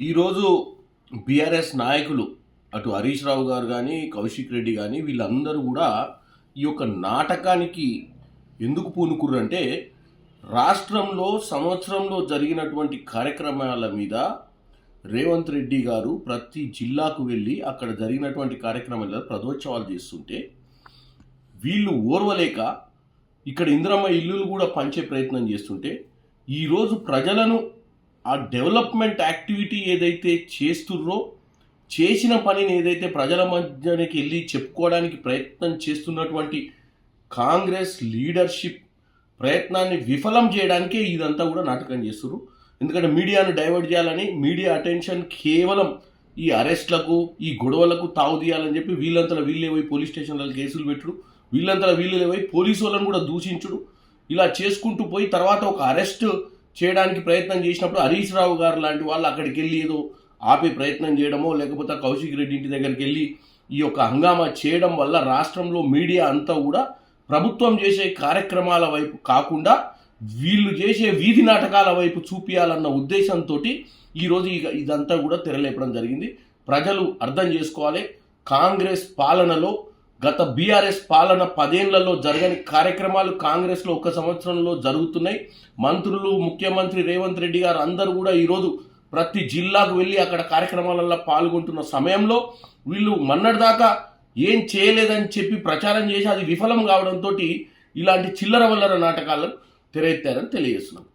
ఈరోజు బీఆర్ఎస్ నాయకులు అటు హరీష్ రావు గారు కానీ కౌశిక్ రెడ్డి కానీ వీళ్ళందరూ కూడా ఈ యొక్క నాటకానికి ఎందుకు పూనుకుర్రు అంటే రాష్ట్రంలో సంవత్సరంలో జరిగినటువంటి కార్యక్రమాల మీద రేవంత్ రెడ్డి గారు ప్రతి జిల్లాకు వెళ్ళి అక్కడ జరిగినటువంటి కార్యక్రమాల ప్రదోత్సవాలు చేస్తుంటే వీళ్ళు ఓర్వలేక ఇక్కడ ఇందిరమ్మ ఇల్లులు కూడా పంచే ప్రయత్నం చేస్తుంటే ఈరోజు ప్రజలను ఆ డెవలప్మెంట్ యాక్టివిటీ ఏదైతే చేస్తుర్రో చేసిన పనిని ఏదైతే ప్రజల మధ్యనికి వెళ్ళి చెప్పుకోవడానికి ప్రయత్నం చేస్తున్నటువంటి కాంగ్రెస్ లీడర్షిప్ ప్రయత్నాన్ని విఫలం చేయడానికే ఇదంతా కూడా నాటకం చేస్తున్నారు ఎందుకంటే మీడియాను డైవర్ట్ చేయాలని మీడియా అటెన్షన్ కేవలం ఈ అరెస్ట్లకు ఈ గొడవలకు తావు తీయాలని చెప్పి వీళ్ళంతా వీళ్ళే పోయి పోలీస్ స్టేషన్లలో కేసులు పెట్టుడు వీళ్ళంతలో వీళ్ళే పోయి పోలీసు వాళ్ళని కూడా దూషించుడు. ఇలా చేసుకుంటూ పోయి తర్వాత ఒక అరెస్ట్ చేయడానికి ప్రయత్నం చేసినప్పుడు హరీష్ రావు గారు లాంటి వాళ్ళు అక్కడికి వెళ్ళి ఏదో ఆపే ప్రయత్నం చేయడమో లేకపోతే కౌశిక్ రెడ్డి ఇంటి దగ్గరికి వెళ్ళి ఈ యొక్క హంగామా చేయడం వల్ల రాష్ట్రంలో మీడియా అంతా కూడా ప్రభుత్వం చేసే కార్యక్రమాల వైపు కాకుండా వీళ్ళు చేసే వీధి నాటకాల వైపు చూపించాలన్న ఉద్దేశంతో ఈరోజు ఇక ఇదంతా కూడా తెరలేపడం జరిగింది. ప్రజలు అర్థం చేసుకోవాలి. కాంగ్రెస్ పాలనలో గత బీఆర్ఎస్ పాలన పదేళ్ళలో జరగని కార్యక్రమాలు కాంగ్రెస్లో ఒక సంవత్సరంలో జరుగుతున్నాయి. మంత్రులు ముఖ్యమంత్రి రేవంత్ రెడ్డి గారు అందరూ కూడా ఈరోజు ప్రతి జిల్లాకు వెళ్ళి అక్కడ కార్యక్రమాలలో పాల్గొంటున్న సమయంలో వీళ్ళు మన్నటిదాకా ఏం చేయలేదని చెప్పి ప్రచారం చేసి అది విఫలం కావడంతో ఇలాంటి చిల్లర వల్లర నాటకాలను తెరెత్తారని తెలియజేస్తున్నాం.